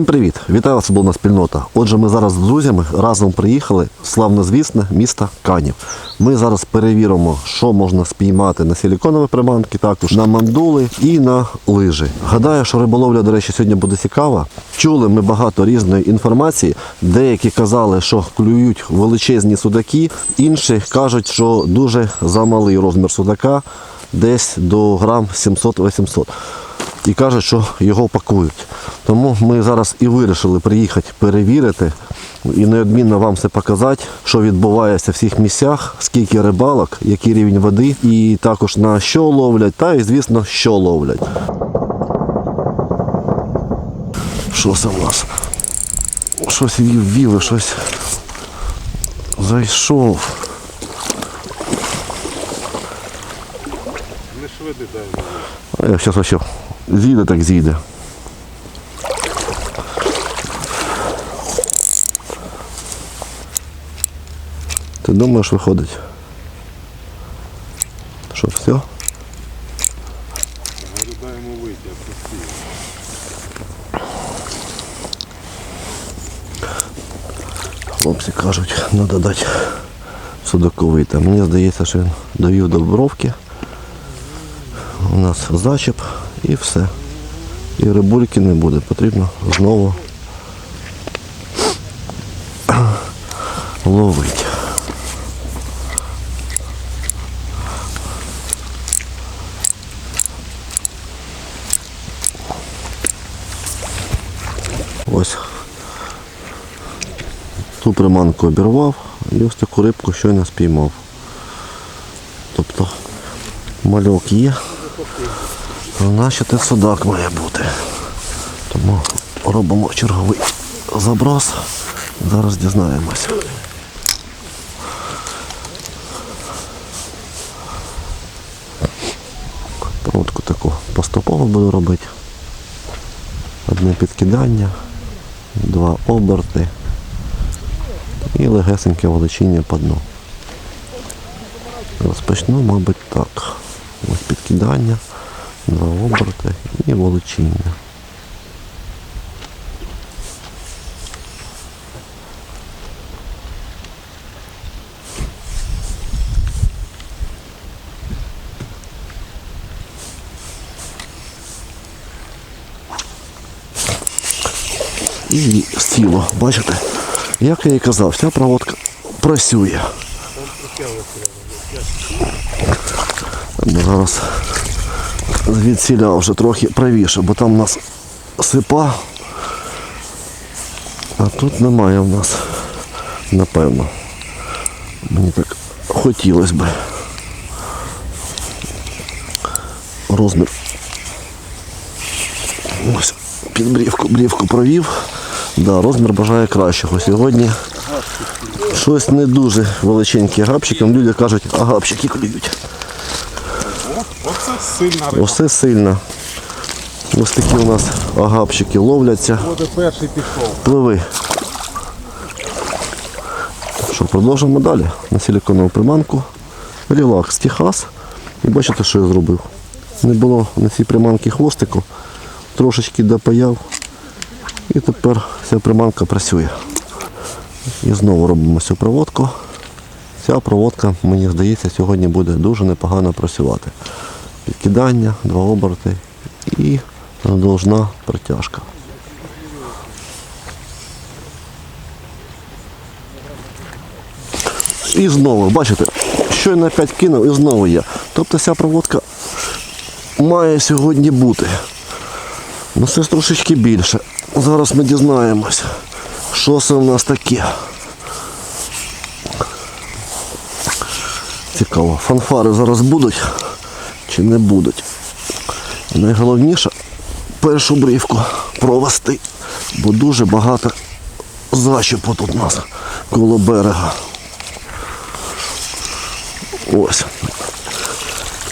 Всім Привіт! Вітаю вас, футбольна спільнота. Отже, ми зараз з друзями разом приїхали в славнозвісне місто Канів. Ми зараз перевіримо, що можна спіймати на силіконові приманки, також на мандули і на лижі. Гадаю, що риболовля, до речі, сьогодні буде цікава. Чули ми багато різної інформації. Деякі казали, що клюють величезні судаки, інші кажуть, що дуже замалий розмір судака, десь до грам 700-800 і кажуть, що його пакують. Тому ми зараз і вирішили приїхати перевірити і неодмінно вам все показати, що відбувається в всіх місцях, скільки рибалок, який рівень води, і також на що ловлять, та і звісно, що ловлять. Що це в нас? Щось вів, щось зайшов. Не швиди дай зараз вообще зійде так зійде. Ти думаєш виходить? Що, все? Говорю, вийти, пустив. Хлопці кажуть, треба дати судаковий. Там. Мені здається, що він довів до бровки. У нас зачеп і все. І рибульки не буде. Потрібно знову ловити. Ось Ту приманку обірвав і ось таку рибку щойно спіймав. Тобто мальок є, а наче те судак має бути. Тому робимо черговий заброс. Зараз дізнаємося. Проводку таку поступово буду робити. Одне підкидання, два оберти і легесеньке волочіння по дну. Розпочну, мабуть, так. Ось підкидання, два оберти і волочіння. І сіло, бачите? Як я і казав, вся проводка працює. Ну, Зараз звідсіля вже трохи правіше, бо там у нас сипа, а тут немає в нас, напевно. Мені так хотілося б. Розмір. Ось під брівку, брівку провів. Да, розмір бажає кращого. Сьогодні щось не дуже величеньке гапчиком. Люди кажуть, а гапчики клюють. Оце сильна риба. Оце сильно. Ось такі у нас агапчики ловляться. Буде перший пішов. Пливи. Що, продовжимо далі. На силіконову приманку. Релакс Техас. І бачите, що я зробив. Не було на цій приманці хвостику. Трошечки допаяв. І тепер ця приманка працює. І знову робимо цю проводку. Ця проводка, мені здається, сьогодні буде дуже непогано працювати. Підкидання, два оберти і должна протяжка. І знову, бачите, щойно опять кинув і знову є. Тобто ця проводка має сьогодні бути. Ну це ж трошечки більше. Зараз ми дізнаємось, що це в нас таке. Цікаво, фанфари зараз будуть чи не будуть. Найголовніше першу брівку провести, бо дуже багато защіпу тут у нас коло берега. Ось.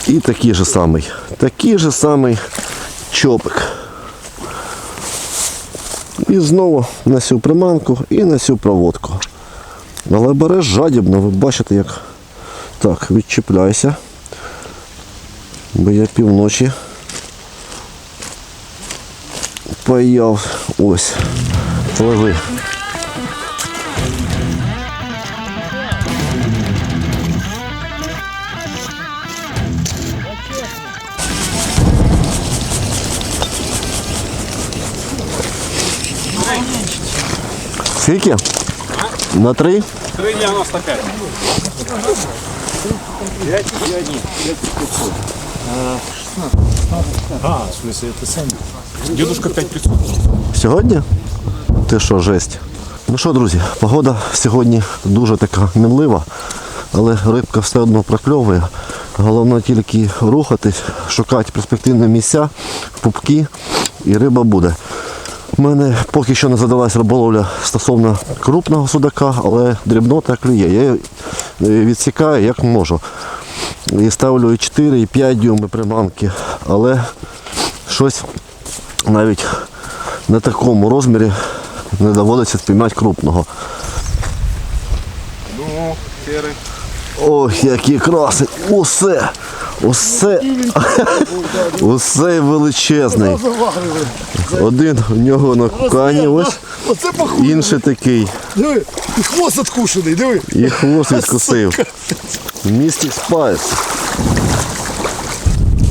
І такий же самий. Такий же самий чопик. І знову на цю приманку і на цю проводку. Але бере жадібно, ви бачите як. Так, відчіпляйся. Бо я півночі паяв Ось. Пливи. Скільки? На три? 3,95. А, в смысле, это сам. Дедушка 5500. Сьогодні? Ти що, жесть? Ну що, друзі, погода сьогодні дуже така мінлива, але рибка все одно прокльовує. Головне тільки рухатись, шукати перспективні місця, пупки, і риба буде. У мене поки що не задалась риболовля стосовно крупного судака, але дрібнота клює. Я її відсікаю як можу. І ставлю і 4, і 5 дюйми приманки, але щось навіть на такому розмірі не доводиться спіймати крупного. Ну. Ой, які краси! Усе! Усе! Усе величезний. Один у нього на кукані ось, інший такий. Диви, і хвост откушений, диви. І хвост відкусив. Містік Спайс.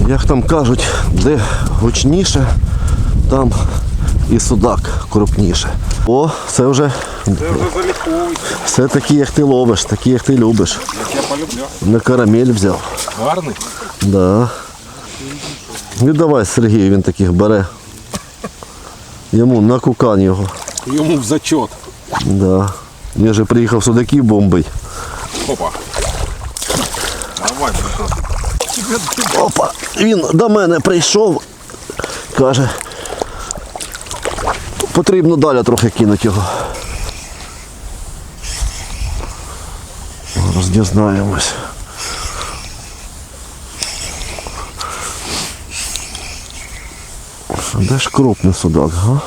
Як там кажуть, де гучніше, там і судак крупніше. О, це вже Це вже. Все такі, як ти ловиш, такі, як ти любиш. Я полюблю. На карамель взяв. Гарний. Да. Віддавай Сергію, він таких бере. Йому на кукан його. Йому в зачет. Да. Я же приїхав судаків бомбить. Опа. Давай. Опа, він до мене прийшов. Каже. Потрібно далі трохи кинути його. Зараз дізнаємось. Де ж крупний судак, га?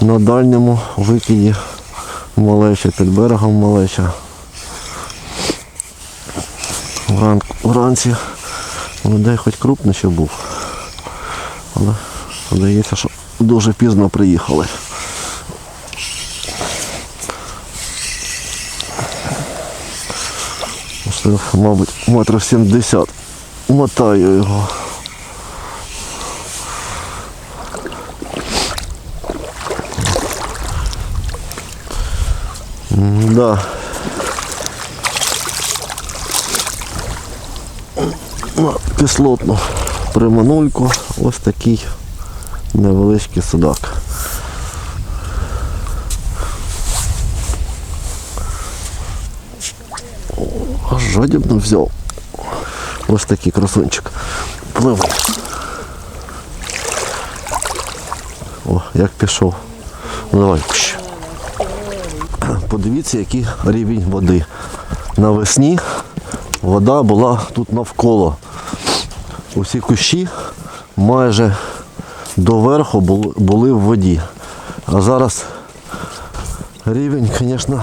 На дальньому викиді малеча, під берегом малеча. Вранці людей хоч крупний ще був. Але здається, що дуже пізно приїхали. Мабуть, метрів 70. Мотаю його. Да. на кислотну приманульку. Ось такий невеличкий судак. Жадібно взяв. Ось такий красунчик. Пливе. О, як пішов. Ну давай. Подивіться, який рівень води. Навесні вода була тут навколо. Усі кущі майже доверху були, в воді. А зараз рівень, звісно,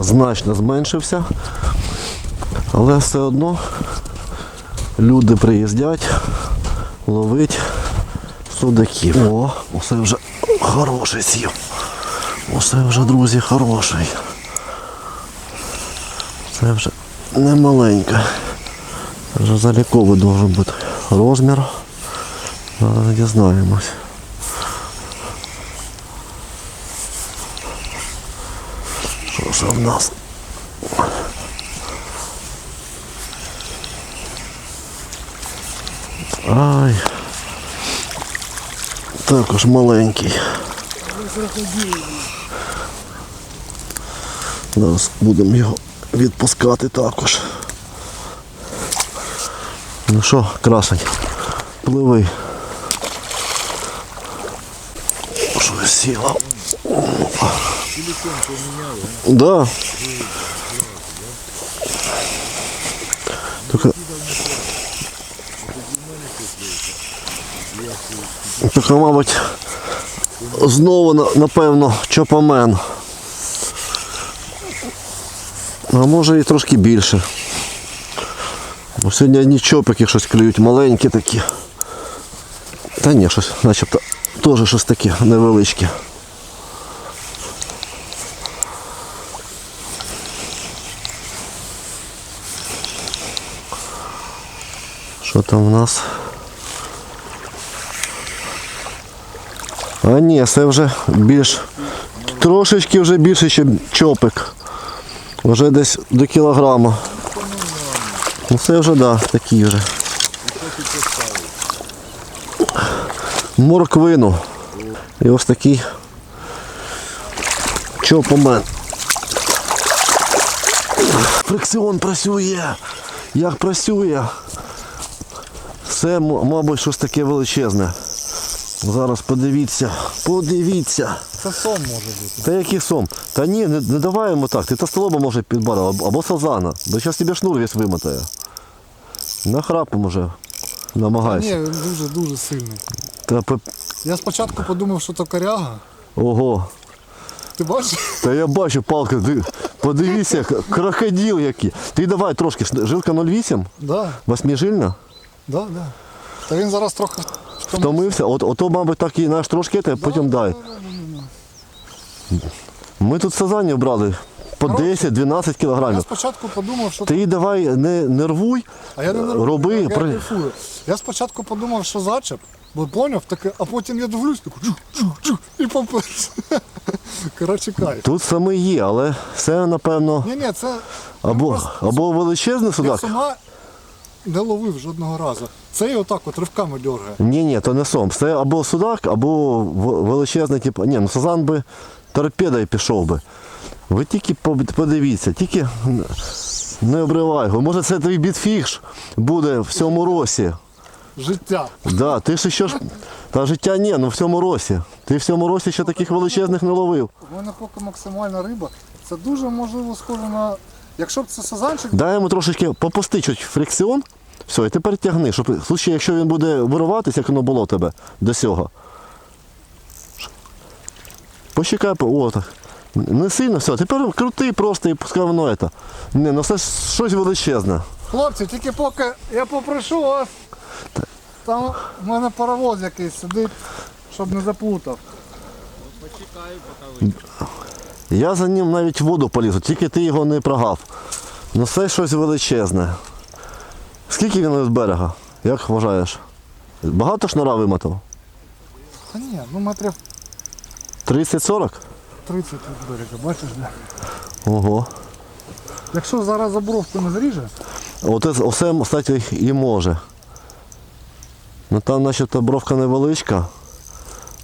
значно зменшився. Але все одно люди приїздять ловить судаків. О, усе вже хороший сів. Усе вже, друзі, хороший. Це вже не маленька. Вже заліковий должен бути розмір. Зараз дізнаємось. Що ж в нас? Ай. Також маленький. Зараз будемо його відпускати також. Ну що, красень, пливи. Що сіла? Да. Тільки... Тільки, мабуть, знову, напевно, чопамен. А може і трошки більше. Бо сьогодні одні чопики щось клюють, маленькі такі. Та ні, щось начебто теж щось таке невеличке. Що там в нас? А ні, це вже більш трошечки вже більше, ніж чопик. Вже десь до кілограма. Ну це вже да, такі вже. Морквину. І ось такий чопомен. Фрикціон працює. Як працює. Це, мабуть, щось таке величезне. Зараз подивіться. Подивіться. Це сон може бути. Та який сом? Та ні, не, не давай йому так. Ти та столоба може підбарив, або, сазана. Бо зараз тебе шнур весь вимотає. Нахрапом уже. Намагайся. Ні, він дуже дуже сильний. Та, по- Я спочатку подумав, що то коряга. ого. Ти бачиш? Та я бачу палка. Ти, подивіться, к- крокодил який. Ти давай трошки. шн- Жилка 0,8? Да, Восьмижильна? да, да. Та він зараз трохи втомився. От, ото, мабуть, так і наш трошки, те, потім дай. Ми тут сазанів брали по 10-12 Я кілограмів. спочатку подумав, що Ти давай не нервуй, А я не нервую, роби. я, я при- кайфую. Я спочатку подумав, що зачеп, бо поняв таке, а потім я дивлюсь, таку чух, чух, чух, і поперся. Коротше, кайф. Тут саме є, але це, напевно, Ні, ні, це або, або величезний я судак. сама не ловив жодного разу. Це і отак от ривками дергає. Ні, ні, то не сом. Це або судак, або величезний, типу. Ні, ну сазан би торпедою пішов би. Ви тільки подивіться, тільки не обривай його. Може це твій бітфіш буде в цьому росі. Життя. Да, ти ж ще ж. Та життя ні, ну в цьому росі. Ти в цьому росі ще таких величезних не ловив. У мене поки максимальна риба. Це дуже можливо схоже на. Якщо б це сазанчик, Дай йому трошечки попусти чуть фрикціон. Все, і тепер тягни, щоб в случаї, якщо він буде вириватися, як воно було в тебе до цього. Почекай, по- о, так. Не сильно, все, тепер крути просто і пускай воно це. Не, ну це щось величезне. хлопці, тільки поки я попрошу вас. Там в мене паровоз якийсь сидить, щоб не заплутав. Я за ним навіть в воду полізу, тільки ти його не прогав. Ну це щось величезне. Скільки він з берега? Як вважаєш? Багато шнура вимотав? Та ні, ну метрів 30-40? 30 від берега, бачиш де? Ого. Якщо зараз забровку не зріже, оце, кстати, і може. Ну там начебто бровка невеличка.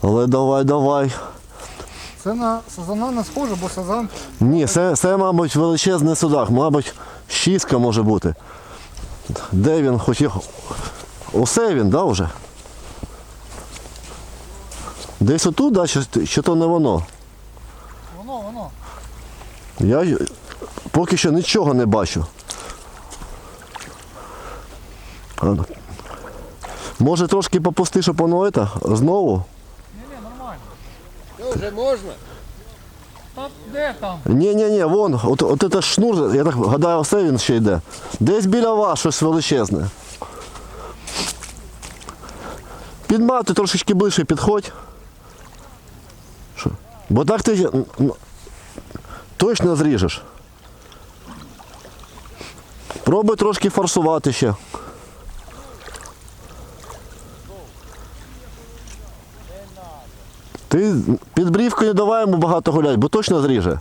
Але давай, давай. Це на сазана не схоже, бо сазан Ні, це, це мабуть, величезний судак, мабуть, шістка може бути. Де він хоч їх. Оце він, да, вже? Десь отут, да, чи, чи то не воно? воно, воно. Я поки що нічого не бачу. Може трошки попусти, щоб воно це, знову? Вже можна? Та де там? Ні, ні, ні, вон, от, от це шнур, я так гадаю, все він ще йде. Десь біля вас щось величезне. Підмати трошечки ближче підходь. Що? Бо так ти точно зріжеш. Пробуй трошки форсувати ще. Під брівкою не давай йому багато гуляти, бо точно зріже.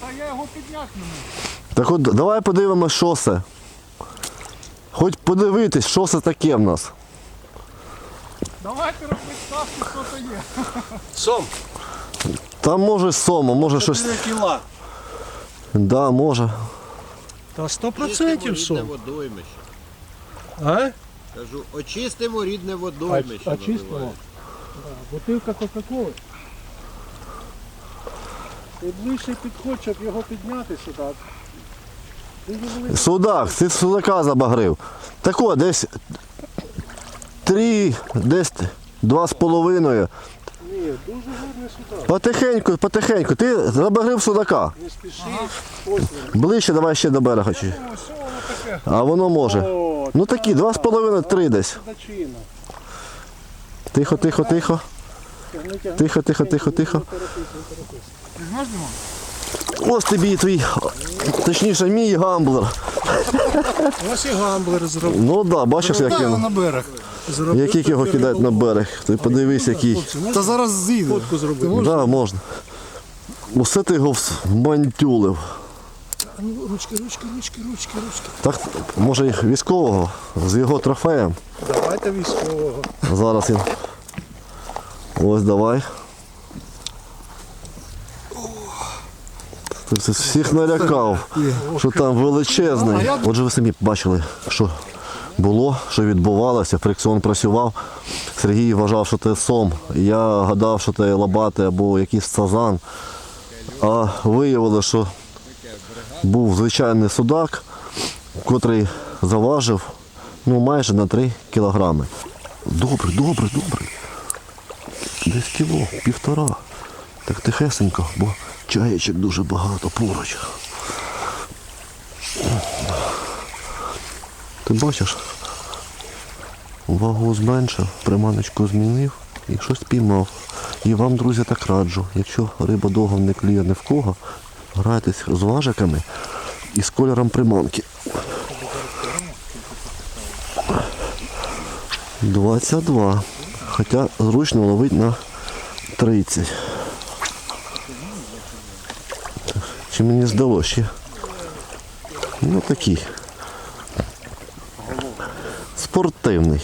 Та я його підняти не можу. Так от давай подивимось, що це. Хоч подивитись, що це таке в нас. Давайте робити ставку, що то є. Сом. Там може сома, може щось. 4 кіла. Да, може. Та сто процентів рідне водоймище. А? Кажу, очистимо рідне водоймище. Очистимо? називається. Бутилка Кока-Коли. Ти ближче підходь, щоб його підняти сюди. Судак, ти судака забагрив. Так от, десь три, десь два з половиною. Ні, дуже гарний сюди. Потихеньку, потихеньку. Ти забагрив судака. Не спіши. Ось він. Ближче давай ще до берега. чи- що воно таке? А воно може. О, Ну такі, два з половиною, три десь. Тихо, тихо, тихо. Тихо, тихо, тихо, тихо. Ось тобі і твій, точніше, мій гамблер. Ось і гамблер зробив. Ну так, да, бачиш, як він. на берег. Як їх його кидають на берег. Ти подивись, який. Та зараз з'їде. Фотку зроби. Ти можеш? Да, можна. Усе ти його вмантюлив. Ну, Ручки, ручки, ручки, ручки, ручки. Так, може, військового з його трофеєм. Давайте військового. Зараз він. Ось давай. Ти всіх налякав, що там величезний. Отже, ви самі бачили, що було, що відбувалося. Фрикціон працював. Сергій вважав, що це сом. Я гадав, що це лабати або якийсь сазан. А виявили, що був звичайний судак, котрий заважив ну, майже на 3 кілограми. Добре, добре, добре. Десь кіло, півтора. Так тихесенько, бо чаєчок дуже багато поруч. Ти бачиш? Вагу зменшив, приманочку змінив і щось піймав. І вам, друзі, так раджу. Якщо риба довго не клює ні в кого, грайтесь з важиками і з кольором приманки. 22. Хоча зручно ловить на 30. Чи мені здалося? Ну такий. Спортивний.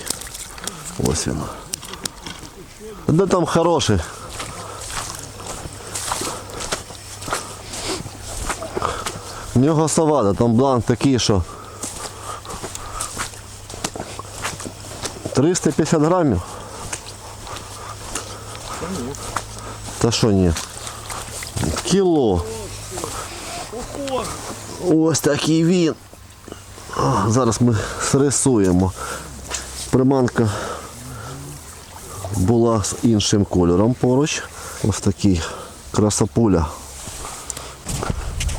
Ось він. Де там хороший? В нього савада, там бланк такий, що 350 грамів. Та що ні? Кіло. Ось такий він. Зараз ми срисуємо. Приманка була з іншим кольором поруч. Ось такий красопуля.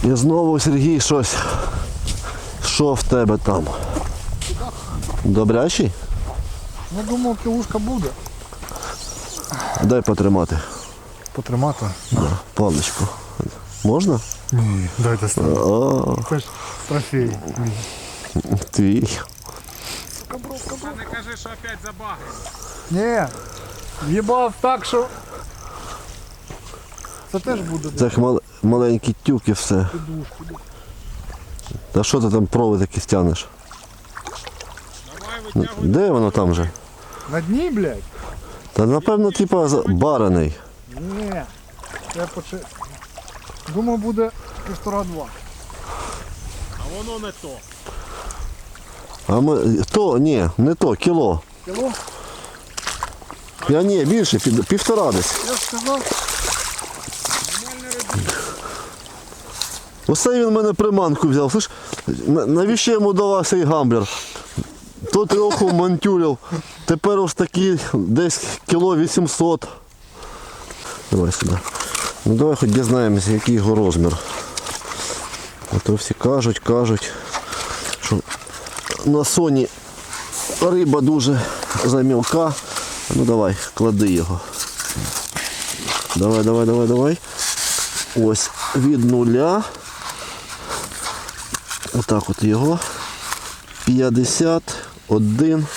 І знову Сергій щось. Що в тебе там? Добрячий? Я думав, кілушка буде. Дай потримати. Потримати. Паличку. Можна? Ні, дайте О, Це ж трофей. твій. Не кажи, що опять забаги. Ні. В'їбав так, що. Це теж буде Це як мал- маленький тюк і все. Та що ти там провід якийсь тянеш? Давай. Де воно там же? На дні, блядь? Та напевно, типа бараний. Я почи... Думав, буде півтора-два. А воно не то. А ми. То, ні, не то, кіло. Кіло? Я ні, більше, під- півтора десь. Я ж сказав. Оце він в мене приманку взяв. Слиш, на- навіщо йому давав цей гамблер? То трьоху мантюрив. Тепер ось такий десь кіло 800. Давай сюди. Ну давай хоч дізнаємося, який його розмір. А то всі кажуть, кажуть, що на соні риба дуже замілка. Ну давай, клади його. Давай, давай, давай, давай. Ось від нуля. Отак от його. 51.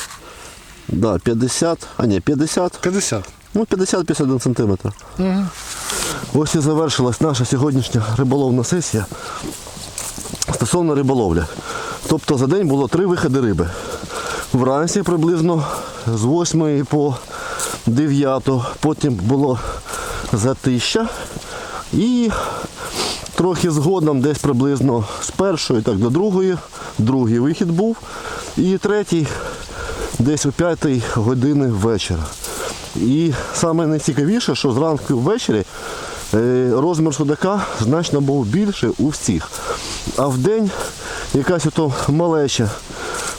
Да, 50. А ні, 50. 50. Ну, 50-51 сантиметр. Ось і завершилась наша сьогоднішня риболовна сесія стосовно риболовлі. Тобто за день було три виходи риби. Вранці приблизно з 8 по 9, потім було затища і трохи згодом десь приблизно з першої так, до другої, другий вихід був. І третій десь о 5 години вечора. І саме найцікавіше, що зранку ввечері е, розмір судака значно був більший у всіх. А в день якась ото малеча,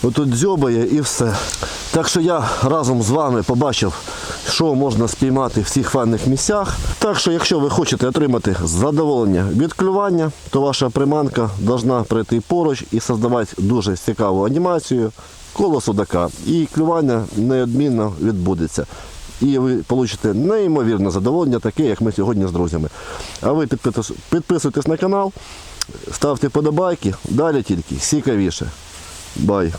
ото дзьобає і все. Так що я разом з вами побачив, що можна спіймати в цих файних місцях. Так що, якщо ви хочете отримати задоволення від клювання, то ваша приманка повинна прийти поруч і создавати дуже цікаву анімацію коло судака. І клювання неодмінно відбудеться. І ви получите неймовірне задоволення, таке, як ми сьогодні з друзями. А ви підписуйтесь на канал, ставте подобайки, далі тільки цікавіше. Бай!